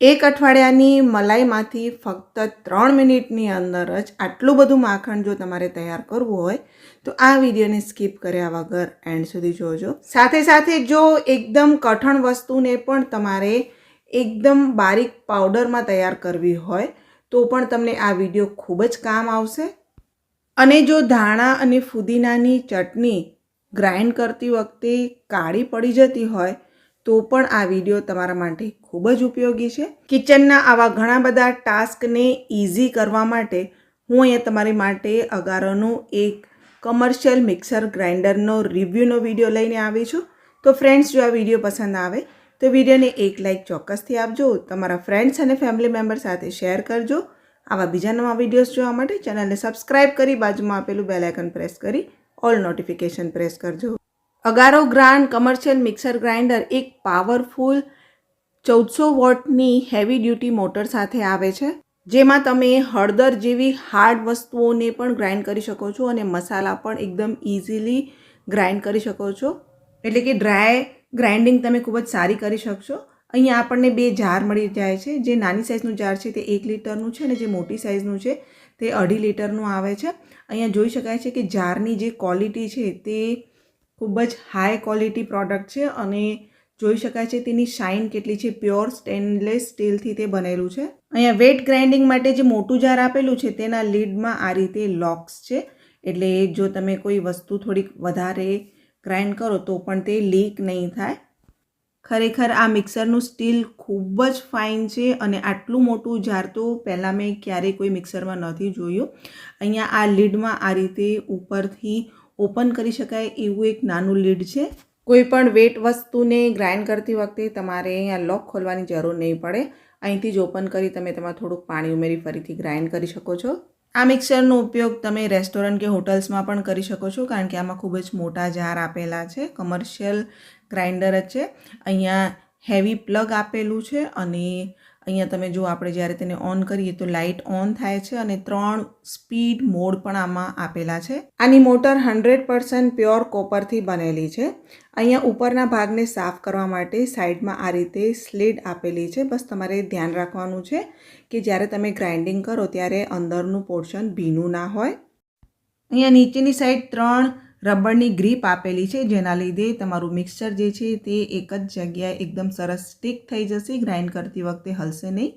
એક અઠવાડિયાની મલાઈમાંથી ફક્ત ત્રણ મિનિટની અંદર જ આટલું બધું માખણ જો તમારે તૈયાર કરવું હોય, તો આ વિડીયોને સ્કીપ કર્યા વગર એન્ડ સુધી જોજો. સાથે સાથે જો એકદમ કઠણ વસ્તુને પણ તમારે એકદમ બારીક પાવડરમાં તૈયાર કરવી હોય, તો પણ તમને આ વીડિયો ખૂબ જ કામ આવશે. અને જો ધાણા અને ફુદીનાની ચટણી ગ્રાઇન્ડ કરતી વખતે કાળી પડી જતી હોય તો પણ આ વીડિયો તમારા માટે ખૂબ જ ઉપયોગી છે. કિચનના આવા ઘણા બધા ટાસ્કને ઇઝી કરવા માટે હું અહીંયા તમારી માટે અગારોનું એક કમર્શિયલ મિક્સર ગ્રાઇન્ડરનો રિવ્યૂનો વીડિયો લઈને આવી છું. તો ફ્રેન્ડ્સ, જો આ વીડિયો પસંદ આવે તો વિડીયોને એક લાઇક ચોક્કસથી આપજો. તમારા ફ્રેન્ડ્સ અને ફેમિલી મેમ્બર સાથે શેર કરજો. આવા બીજા નવા વિડીયોઝ જોવા માટે ચેનલને સબસ્ક્રાઇબ કરી બાજુમાં આપેલું બેલ પ્રેસ કરી ઓલ નોટિફિકેશન પ્રેસ કરજો. Agaro grand commercial mixer grinder એક પાવરફુલ ચૌદસો વોટની હેવી ડ્યુટી મોટર સાથે આવે છે, જેમાં તમે હળદર જેવી હાર્ડ વસ્તુઓને પણ ગ્રાઇન્ડ કરી શકો છો અને મસાલા પણ એકદમ ઇઝીલી ગ્રાઇન્ડ કરી શકો છો. એટલે કે ડ્રાય ગ્રાઇન્ડિંગ તમે ખૂબ જ સારી કરી શકશો. અહીંયા આપણને બે જાર મળી જાય છે, જે નાની સાઇઝનું જાર છે તે એક લીટરનું છે અને જે મોટી સાઇઝનું છે તે અઢી લીટરનું આવે છે. અહીંયા જોઈ શકાય છે કે જારની જે ક્વોલિટી છે તે ખૂબ જ હાઈ ક્વોલિટી પ્રોડક્ટ છે અને જોઈ શકાય છે તેની શાઇન કેટલી છે. પ્યોર સ્ટેનલેસ સ્ટીલથી તે બનેલું છે. અહીંયા વેટ ગ્રાઇન્ડિંગ માટે જે મોટું જાર આપેલું છે તેના લીડમાં આ રીતે લોક્સ છે. એટલે જો તમે કોઈ વસ્તુ થોડીક વધારે ગ્રાઇન્ડ કરો તો પણ તે લીક નહીં થાય. ખરેખર આ મિક્સરનું સ્ટીલ ખૂબ જ ફાઇન છે અને આટલું મોટું જાર તો પહેલાં મેં ક્યારેય કોઈ મિક્સરમાં નથી જોયું. અહીંયા આ લીડમાં આ રીતે ઉપરથી ઓપન કરી શકાય એવું એક નાનું લીડ છે. કોઈપણ વેટ વસ્તુને ગ્રાઇન્ડ કરતી વખતે તમારે અહીંયા લોક ખોલવાની જરૂર નહીં પડે. અહીંથી જ ઓપન કરી તમે તેમાં થોડુંક પાણી ઉમેરી ફરીથી ગ્રાઇન્ડ કરી શકો છો. આ મિક્સરનો ઉપયોગ તમે રેસ્ટોરન્ટ કે હોટલ્સમાં પણ કરી શકો છો, કારણ કે આમાં ખૂબ જ મોટા જાર આપેલા છે કમર્શિયલ ગ્રાઇન્ડર જ છે. અહીંયા હેવી પ્લગ આપેલું છે અને અહીંયા તમે જો આપણે જ્યારે તેને ઓન કરીએ તો લાઇટ ઓન થાય છે અને ત્રણ સ્પીડ મોડ પણ આમાં આપેલા છે. આની મોટર હંડ્રેડ પર્સન્ટ પ્યોર કોપરથી બનેલી છે. અહીંયા ઉપરના ભાગને સાફ કરવા માટે સાઈડમાં આ રીતે સ્લીડ આપેલી છે. બસ તમારે ધ્યાન રાખવાનું છે કે જ્યારે તમે ગ્રાઇન્ડિંગ કરો ત્યારે અંદરનું પોર્શન ભીનું ના હોય. અહીંયા નીચેની સાઈડ ત્રણ રબરની ગ્રીપ આપેલી છે, જેના લીધે તમારું મિક્સચર જે છે તે એક જ જગ્યાએ એકદમ સરસ સ્ટીક થઈ જશે ગ્રાઇન્ડ કરતી વખતે હલશે નહીં.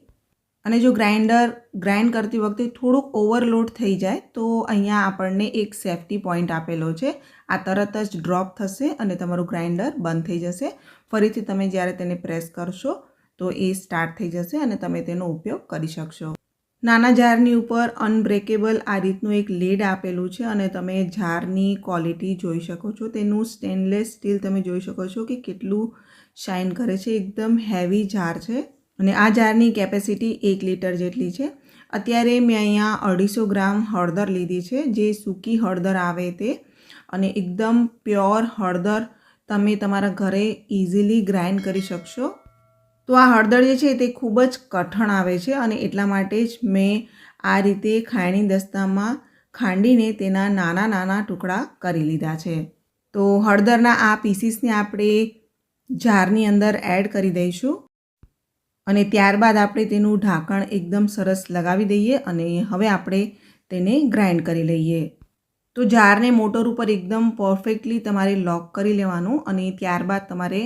અને જો ગ્રાઇન્ડર ગ્રાઇન્ડ કરતી વખતે થોડુંક ઓવરલોડ થઈ જાય, તો અહીંયા આપણને એક સેફ્ટી પોઈન્ટ આપેલો છે. આ તરત જ ડ્રોપ થશે અને તમારું ગ્રાઇન્ડર બંધ થઈ જશે. ફરીથી તમે જ્યારે તેને પ્રેસ કરશો, તો એ સ્ટાર્ટ થઈ જશે અને તમે તેનો ઉપયોગ કરી શકશો. નાના જારની ઉપર અનબ્રેકેબલ આ રીતનું એક લેડ આપેલું છે અને તમે જારની ક્વોલિટી જોઈ શકો છો. તેનું સ્ટેનલેસ સ્ટીલ તમે જોઈ શકો છો કે કેટલું શાઇન કરે છે. એકદમ હેવી જાર છે અને આ જારની કેપેસિટી એક લીટર જેટલી છે. અત્યારે મેં અહીંયા અઢીસો ગ્રામ હળદર લીધી છે. જે સૂકી હળદર આવે તે અને એકદમ પ્યોર હળદર તમે તમારા ઘરે ઇઝીલી ગ્રાઇન્ડ કરી શકશો. તો આ હળદર જે છે તે ખૂબ જ કઠણ આવે છે અને એટલા માટે જ મેં આ રીતે ખાયણી દસ્તામાં ખાંડીને તેના નાના નાના ટુકડા કરી લીધા છે. તો હળદરના આ પીસીસને આપણે જારની અંદર એડ કરી દઈશું અને ત્યારબાદ આપણે તેનું ઢાંકણ એકદમ સરસ લગાવી દઈએ અને હવે આપણે તેને ગ્રાઇન્ડ કરી લઈએ. તો જારને મોટર ઉપર એકદમ પરફેક્ટલી તમારે લોક કરી લેવાનું અને ત્યારબાદ તમારે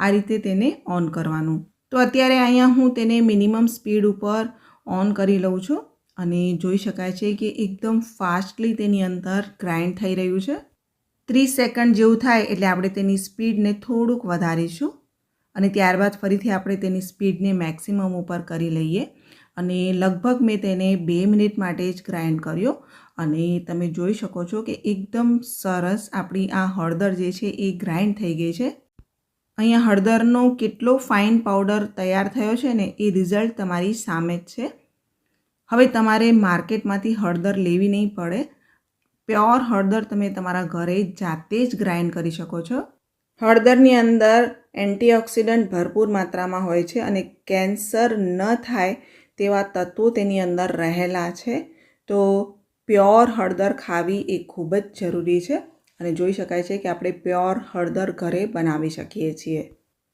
આ રીતે તેને ઓન કરવાનું. તો અત્યારે અહીંયા હું તેને મિનિમમ સ્પીડ ઉપર ઓન કરી લઉં છું અને જોઈ શકાય છે કે એકદમ ફાસ્ટલી તેની અંદર ગ્રાઇન્ડ થઈ રહ્યું છે. ત્રીસ સેકન્ડ જેવું થાય એટલે આપણે તેની સ્પીડને થોડુંક વધારીશું અને ત્યારબાદ ફરીથી આપણે તેની સ્પીડને મેક્સિમમ ઉપર કરી લઈએ અને લગભગ મેં તેને બે મિનિટ માટે જ ગ્રાઇન્ડ કર્યો અને તમે જોઈ શકો છો કે એકદમ સરસ આપણી આ હળદર જે છે એ ગ્રાઇન્ડ થઈ ગઈ છે. અહીંયા હળદરનો કેટલો ફાઇન પાવડર તૈયાર થયો છે ને એ રિઝલ્ટ તમારી સામે જ છે. હવે તમારે માર્કેટમાંથી હળદર લેવી નહીં પડે. પ્યોર હળદર તમે તમારા ઘરે જાતે જ ગ્રાઇન્ડ કરી શકો છો. હળદરની અંદર એન્ટીઓક્સિડન્ટ ભરપૂર માત્રામાં હોય છે અને કેન્સર ન થાય તેવા તત્વો તેની અંદર રહેલા છે. તો પ્યોર હળદર ખાવી એ ખૂબ જ જરૂરી છે. અને જોઈ શકાય છે કે આપણે પ્યોર હળદર ઘરે બનાવી શકીએ છીએ.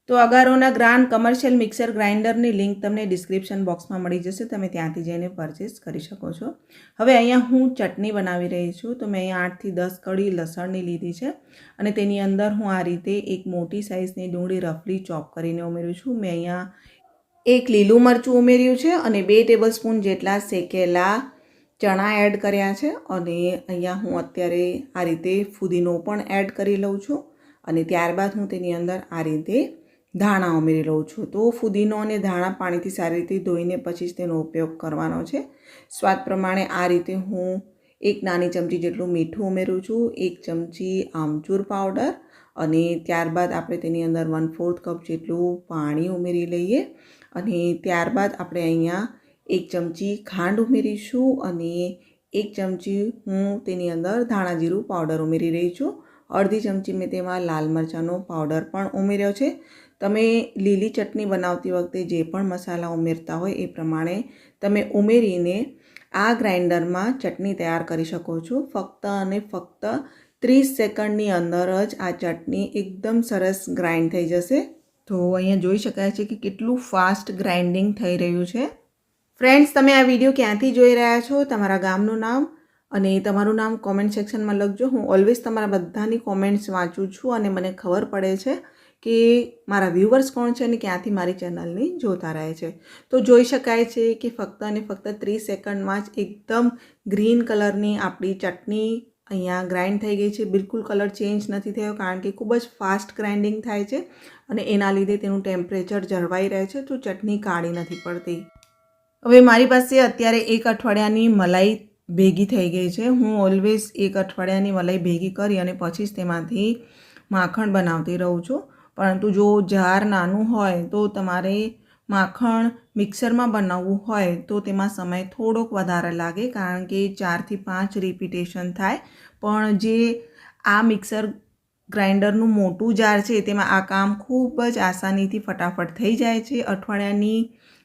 તો અગારોના ગ્રાન્ડ કમર્શિયલ મિક્સર ગ્રાઇન્ડરની લિંક તમને ડિસ્ક્રિપ્શન બોક્સમાં મળી જશે. તમે ત્યાંથી જઈને પરચેસ કરી શકો છો. હવે અહીંયા હું ચટણી બનાવી રહી છું. તો મેં અહીંયા આઠથી દસ કડી લસણની લીધી છે અને તેની અંદર હું આ રીતે એક મોટી સાઇઝની ડુંગળી રફલી ચોપ કરીને ઉમેરું છું. મેં અહીંયા એક લીલું મરચું ઉમેર્યું છે અને બે ટેબલ સ્પૂન જેટલા શેકેલા ચણા એડ કર્યા છે અને અહીંયા હું અત્યારે આ રીતે ફુદીનો પણ એડ કરી લઉં છું અને ત્યારબાદ હું તેની અંદર આ રીતે ધાણા ઉમેરી લઉં છું. તો ફુદીનો અને ધાણા પાણીથી સારી રીતે ધોઈને પછી જ તેનો ઉપયોગ કરવાનો છે. સ્વાદ પ્રમાણે આ રીતે હું એક નાની ચમચી જેટલું મીઠું ઉમેરું છું, એક ચમચી આમચૂર પાવડર અને ત્યારબાદ આપણે તેની અંદર વન ફોર્થ કપ જેટલું પાણી ઉમેરી લઈએ અને ત્યારબાદ આપણે અહીંયા એક ચમચી ખાંડ ઉમેરીશું અને એક ચમચી હું તેની અંદર ધાણા જીરું પાવડર ઉમેરી રહી છું. અડધી ચમચી મેં તેમાં લાલ મરચાંનો પાવડર પણ ઉમેર્યો છે. તમે લીલી ચટણી બનાવતી વખતે જે પણ મસાલા ઉમેરતા હોય એ પ્રમાણે તમે ઉમેરીને આ ગ્રાઇન્ડરમાં ચટણી તૈયાર કરી શકો છો. ફક્ત અને ફક્ત ત્રીસ સેકન્ડની અંદર જ આ ચટણી એકદમ સરસ ગ્રાઇન્ડ થઈ જશે. તો અહીંયા જોઈ શકાય છે કે કેટલું ફાસ્ટ ગ્રાઇન્ડિંગ થઈ રહ્યું છે. ફ્રેન્ડ્સ તમે આ વીડિયો ક્યાંથી જોઈ રહ્યા છો? તમારા ગામનું નામ અને તમારું નામ કોમેન્ટ સેક્શનમાં લખજો. હું ઓલવેઝ તમારા બધાની કોમેન્ટ્સ વાંચું છું અને મને ખબર પડે છે કે મારા વ્યૂવર્સ કોણ છે અને ક્યાંથી મારી ચેનલની જોતા રહે છે. તો જોઈ શકાય છે કે ફક્ત અને ફક્ત ત્રીસ સેકન્ડમાં જ એકદમ ગ્રીન કલરની આપણી ચટણી અહીંયા ગ્રાઇન્ડ થઈ ગઈ છે. બિલકુલ કલર ચેન્જ નથી થયો કારણ કે ખૂબ જ ફાસ્ટ ગ્રાઇન્ડિંગ થાય છે અને એના લીધે તેનું ટેમ્પરેચર જળવાઈ રહે છે. તો ચટણી કાળી નથી પડતી. હવે મારી પાસે અત્યારે એક અઠવાડિયાની મલાઈ ભેગી થઈ ગઈ છે. હું ઓલવેઝ એક અઠવાડિયાની મલાઈ ભેગી કરી અને પછી જ તેમાંથી માખણ બનાવતી રહું છું. પરંતુ જો જાર નાનું હોય તો તમારે માખણ મિક્સરમાં બનાવવું હોય તો તેમાં સમય થોડોક વધારે લાગે, કારણ કે ચારથી પાંચ રિપીટેશન થાય. પણ જે આ મિક્સર ગ્રાઇન્ડરનું મોટું જાર છે, તેમાં આ કામ ખૂબ જ આસાનીથી ફટાફટ થઈ જાય છે. અઠવાડિયાની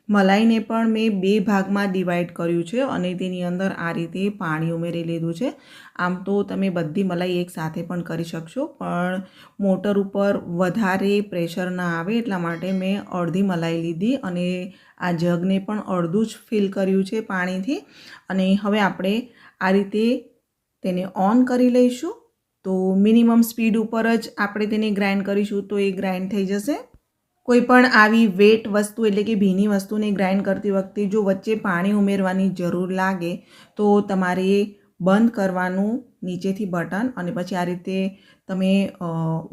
મલાઈને પણ મેં બે ભાગમાં ડિવાઈડ કર્યું છે અને તેની અંદર આ રીતે પાણી ઉમેરી લીધું છે. આમ તો તમે બધી મલાઈ એક સાથે પણ કરી શકશો, પણ મોટર ઉપર વધારે પ્રેશર ના આવે એટલા માટે મેં અડધી મલાઈ લીધી અને આ જગને પણ અડધું જ ફિલ કર્યું છે પાણીથી. અને હવે આપણે આ રીતે તેને ઓન કરી લઈશું. તો મિનિમમ સ્પીડ ઉપર જ આપણે તેને ગ્રાઇન્ડ કરીશું તો એ ગ્રાઇન્ડ થઈ જશે. કોઈ પણ આવી વેટ વસ્તુ, એટલે કે ભીની વસ્તુને ગ્રાઇન્ડ કરતી વખતે જો વચ્ચે પાણી ઉમેરવાની જરૂર લાગે, તો તમારે બંધ કરવાનું નીચેથી બટન અને પછી આ રીતે તમે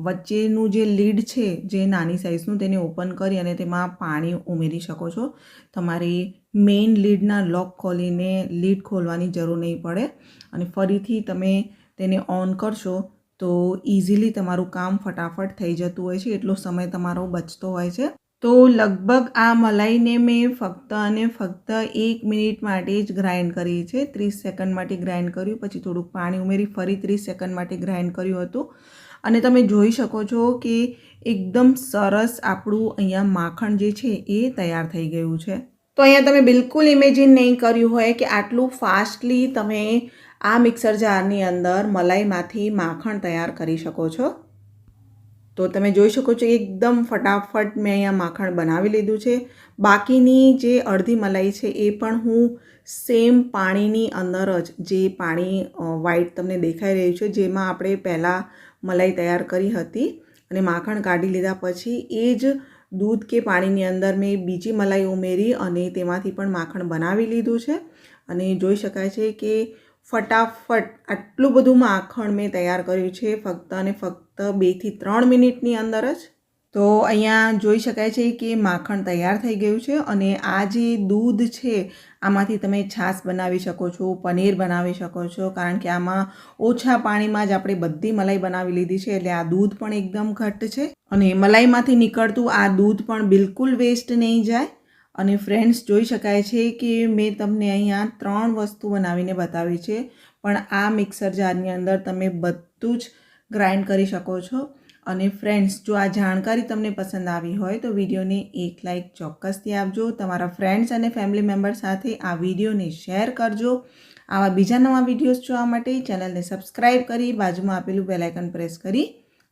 વચ્ચેનું જે લીડ છે, જે નાની સાઇઝનું તેને ઓપન કરી અને તેમાં પાણી ઉમેરી શકો છો. તમારે મેઇન લીડના લોક ખોલીને લીડ ખોલવાની જરૂર નહીં પડે અને ફરીથી તમે તેને ઓન કરશો તો ઇઝીલી તમારું કામ ફટાફટ થઈ જતું હોય છે, એટલો સમય તમારો બચતો હોય છે. તો લગભગ આ મલાઈને મેં ફક્ત અને ફક્ત એક મિનિટ માટે જ ગ્રાઇન્ડ કરી છે. ત્રીસ સેકન્ડ માટે ગ્રાઇન્ડ કર્યું, પછી થોડુંક પાણી ઉમેરી ફરી ત્રીસ સેકન્ડ માટે ગ્રાઇન્ડ કર્યું હતું. અને તમે જોઈ શકો છો કે એકદમ સરસ આપણું અહીંયા માખણ જે છે એ તૈયાર થઈ ગયું છે. તો અહીંયા તમે બિલકુલ ઇમેજિન નહીં કર્યું હોય કે આટલું ફાસ્ટલી તમે આ મિક્સર જારની અંદર મલાઈમાંથી માખણ તૈયાર કરી શકો છો. તો તમે જોઈ શકો છો એકદમ ફટાફટ મેં અહીંયા માખણ બનાવી લીધું છે. બાકીની જે અડધી મલાઈ છે એ પણ હું સેમ પાણીની અંદર જ જે પાણી વ્હાઈટ તમને દેખાઈ રહ્યું છે જેમાં આપણે પહેલાં મલાઈ તૈયાર કરી હતી અને માખણ કાઢી લીધા પછી એ જ દૂધ કે પાણીની અંદર મેં બીજી મલાઈ ઉમેરી અને તેમાંથી પણ માખણ બનાવી લીધું છે. અને જોઈ શકાય છે કે ફટાફટ આટલું બધું માખણ મેં તૈયાર કર્યું છે, ફક્ત અને ફક્ત બેથી ત્રણ મિનિટની અંદર જ. તો અહીંયા જોઈ શકાય છે કે માખણ તૈયાર થઈ ગયું છે અને આ જે દૂધ છે, આમાંથી તમે છાશ બનાવી શકો છો, પનીર બનાવી શકો છો, કારણ કે આમાં ઓછા પાણીમાં જ આપણે બધી મલાઈ બનાવી લીધી છે, એટલે આ દૂધ પણ એકદમ ઘટ્ટ છે. અને મલાઈમાંથી નીકળતું આ દૂધ પણ બિલકુલ વેસ્ટ નહીં જાય. અને ફ્રેન્ડ્સ જોઈ શકાય છે કે મેં તમને અહીંયા ત્રણ વસ્તુ બનાવીને બતાવી છે. પણ આ મિક્સર જારની અંદર તમે બધું જ ગ્રાઇન્ડ કરી શકો છો. અને ફ્રેન્ડ્સ જો આ જાણકારી તમને પસંદ આવી હોય તો વિડીયોને એક લાઇક ચોક્કસથી આપજો. તમારા ફ્રેન્ડ્સ અને ફેમિલી મેમ્બર સાથે આ વિડીયોને શેર કરજો. આવા બીજા નવા વિડીયોઝ જોવા માટે ચેનલને સબસ્ક્રાઈબ કરી બાજુમાં આપેલું બેલાઇકન પ્રેસ કરી